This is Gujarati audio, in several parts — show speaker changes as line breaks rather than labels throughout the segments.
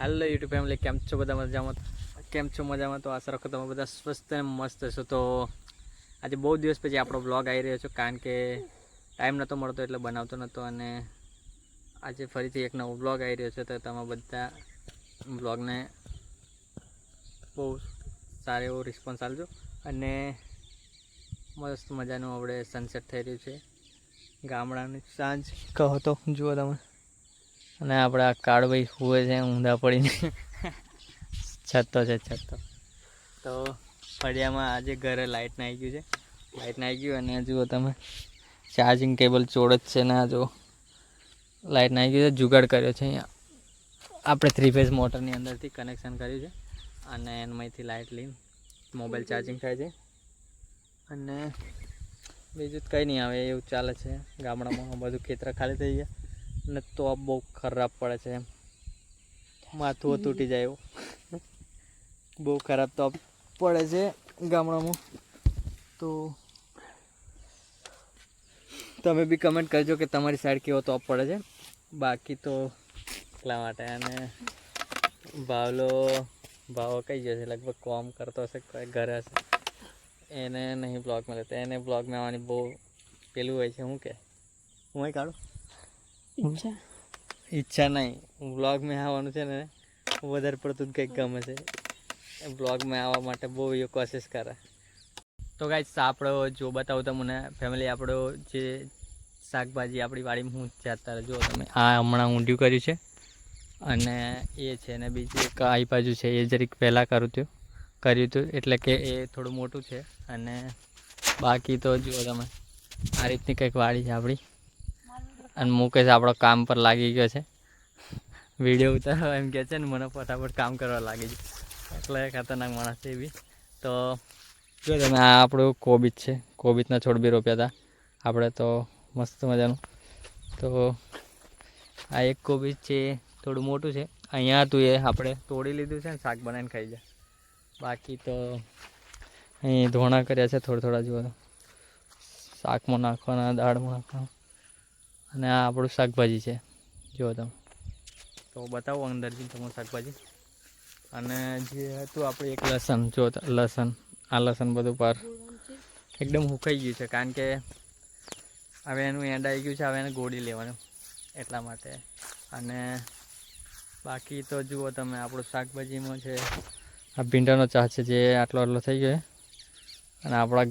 હેલો યુટ્યુબ ફેમિલી કેમ છો બધા મજામાં? કેમ છો મજામાં? તો આશા રાખો તમે બધા સ્વસ્થ અને મસ્ત હશો. તો આજે બહુ દિવસ પછી આપણો બ્લોગ આવી રહ્યો છે, કારણ કે ટાઈમ નહોતો મળતો એટલે બનાવતો નહોતો અને આજે ફરીથી એક નવો બ્લોગ આવી રહ્યો છે. તો તમે બધા બ્લોગને બહુ સારો એવો રિસ્પોન્સ આપજો અને મસ્ત મજાનું આપણે સનસેટ થઈ રહ્યું છે. ગામડાની સાંજ કહો તો, જુઓ તમે. અને આપણે આ કાળભાઈ સુવે છે ઊંધા પડીને. છતો છે છતો. તો ફળિયામાં આજે ઘરે લાઇટ આવી ગયું છે. લાઇટ આવી ગયું અને જુઓ તમે ચાર્જિંગ કેબલ ચોડ જ છે ને આ જો લાઇટ આવી ગયું છે જુગાડ કર્યો છે અહીંયા. આપણે થ્રી ફેઝ મોટરની અંદરથી કનેક્શન કર્યું છે અને એનમાંથી લાઇટ લઈને મોબાઈલ ચાર્જિંગ થાય છે. અને બીજું કંઈ નહીં આવે એવું ચાલે છે. ગામડામાં બધું ખેતર ખાલી થઈ ગયા. ને તો બહુ ખરાબ પડે છે. એમ માથું તૂટી જાય એવું. બહુ ખરાબ તો પડે છે ગામડામાં. તો તમે બી કમેન્ટ કરજો કે તમારી સાઈડ કેવો તોપ પડે છે. બાકી તો એટલા માટે અને ભાવલો ભાવો કઈ ગયો છે? લગભગ કોમ કરતો હશે કોઈ ઘરે હશે. એને નહીં બ્લોગમાં લેતા એને બ્લોગમાં આવવાની બહુ પેલું હોય છે શું કે? હું કાઢું?
ઈચ્છા
ઈચ્છા નહીં. બ્લોગમાં આવવાનું છે ને, વધારે પડતું જ કંઈક ગમે છે. વ્લોગમાં આવવા માટે બહુ એ કોશિશ કરે. તો કાંઈ આપણો જો બતાવું તમને ફેમિલી આપણો જે શાકભાજી આપણી વાડીમાં હું અત્યારે જો તમે. આ હમણાં ઊંડિયું કર્યું છે. અને એ છે ને બીજું એક આ બાજુ છે, એ જરીક પહેલાં કરું હતું કર્યું હતું એટલે કે એ થોડું મોટું છે. અને બાકી તો જુઓ તમે, આ રીતની કંઈક વાડી છે આપણી. અને મુકેશ આપણો કામ પર લાગી ગયો છે. વીડિયો ઉતારો એમ કહે છે ને, મને ફટાફટ કામ કરવા લાગી ગયું. એટલે ખતરનાક માણસ છે એ બી. તો જો તમે આ આપણું કોબીજ છે, કોબીજના છોડ બી રોપ્યા હતા આપણે તો મસ્ત મજાનું. તો આ એક કોબીજ છે, થોડું મોટું છે. અહીંયા હતું એ, આપણે તોડી લીધું છે ને, શાક બનાવીને ખાઈ જાય બાકી તો અહીં ધોણા કર્યા છે, થોડા થોડા જુઓ શાકમાં નાખવાના, દાળમાં નાખવાના. અને આ આપણું શાકભાજી છે. જુઓ તમે. તો બતાવો અંદરથી તમે શાકભાજી. અને જે હતું આપણે એક લસણ જો લસણ, આ લસણ બધું પર એકદમ હુકાઈ ગયું છે, કારણ કે હવે એનું એન્ડ આવી ગયું છે, હવે એને ગોળી લેવાનું એટલા માટે. અને બાકી તો જુઓ તમે, આપણું શાકભાજીમાં છે, આ ભીંડાનો ચા છે જે આટલો આટલો થઈ ગયો અને આપણા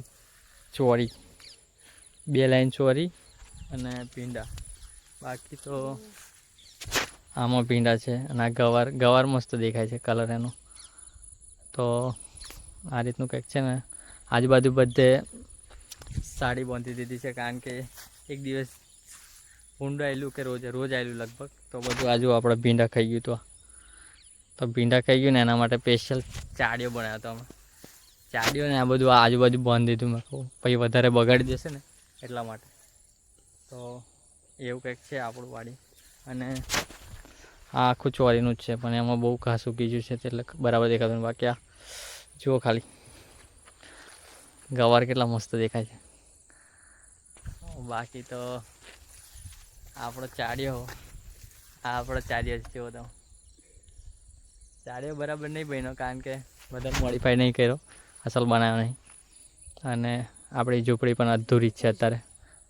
ચોરી, બે લાઈન ચોરી અને ભીંડા. બાકી તો આમાં ભીંડા છે અને આ ગવાર ગવાર મસ્ત દેખાય છે કલર એનો. તો આ રીતનું કંઈક છે ને, આજુબાજુ બધે સાડી બાંધી દીધી છે કારણ કે એક દિવસ ઊંડું આવેલું કે રોજ રોજ આવેલું લગભગ. તો બધું આજુ આપણે ભીંડા ખાઈ ગયું તો તો ભીંડા ખાઈ ગયું ને એના માટે સ્પેશિયલ ચાડીઓ બનાવ્યો હતો અમે. ચાડીઓ ને આ બધું આજુબાજુ બાંધી દીધું મેં. પછી વધારે બગાડી દેશે ને એટલા માટે. તો એવું કંઈક છે આપણું વાડી. અને આ આખું ચોરીનું જ છે, પણ એમાં બહુ ઘાસ ગયું છે, એટલે બરાબર દેખાતું બાકી આ જુઓ ખાલી. ગવાર કેટલા મસ્ત દેખાય છે. બાકી તો આપણો ચાડ્યો, આ આપણો ચાડ્યો જ જેવો તો ચાડ્યો બરાબર નહીં બન્યો, કારણ કે બધા મોડિફાઈ નહીં કર્યો. અસલ બનાવ્યો નહીં. અને આપણી ઝૂંપડી પણ અધૂરી જ છે અત્યારે.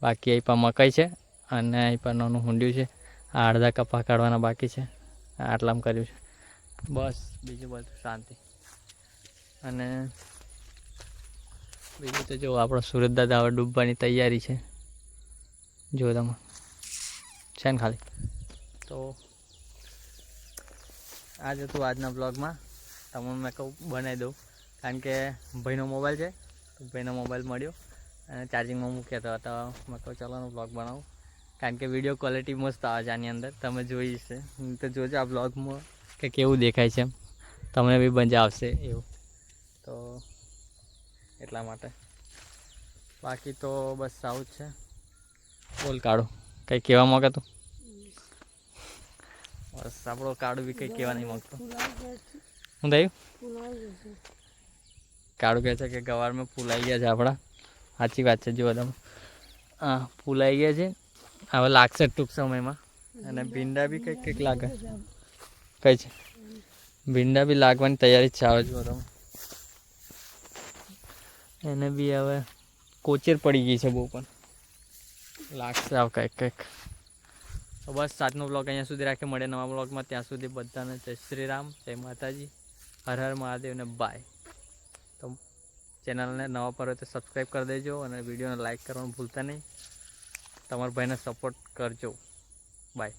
બાકી અહીં પણ મકાઈ છે અને અહીં પણ નાનું હુંડ્યું છે. આ અડધા કપા કાઢવાના બાકી છે. આટલામ કર્યું છે. બસ, બીજું બધું શાંતિ. અને બીજું તો જો, આપણો સુરત દાદા હવે ડૂબવાની તૈયારી છે. જો તમે. છે ને ખાલી? તો આજ હતું આજના બ્લોગમાં તમને મેં કહું, બનાવી દઉં. કારણ કે ભાઈનો મોબાઈલ છે. ભાઈનો મોબાઈલ મળ્યો. અને ચાર્જિંગમાં મૂક્યા હતા તો મેં કહું ચાલો બ્લોગ બનાવું. કારણ કે વીડિયો ક્વોલિટી મસ્ત આવે છે આની અંદર. તમે જોઈ છે તો જોજો આ બ્લોગમાં કે કેવું દેખાય છે એમ. તમને બી મજા આવશે એવું. તો એટલા માટે. બાકી તો બસ આવું જ છે. બોલ કાઢો કંઈ કહેવા માંગે તું? બસ આપણો કાળું બી કંઈ કહેવા નહીં માગતો. હું થયું? કાળું કહે છે કે ગવારમાં ફૂલાઈ ગયા છે આપણા. સાચી વાત છે, જુઓ તમે. હા ફૂલ આવી ગયા છે. હવે લાગશે ટૂંક સમયમાં. અને ભીંડા બી કંઈક કંઈક લાગે. કઈ છે. ભીંડા બી લાગવાની તૈયારી જ છે આવે જો તમે. એને બી હવે કોચેર પડી ગઈ છે બહુ પણ. લાગશે આવ કંઈક કંઈક. બસ સાતનો બ્લોગ અહીંયા સુધી રાખે મળે નવા બ્લોગમાં ત્યાં સુધી બધાને જય શ્રી રામ, જય માતાજી. હર હર મહાદેવ ને બાય ચેનલને નવા પર હોય તો સબસ્ક્રાઈબ કરી દેજો અને વિડીયોને લાઇક કરવાનું ભૂલતા નહીં. તમારા ભાઈને સપોર્ટ કરજો. બાય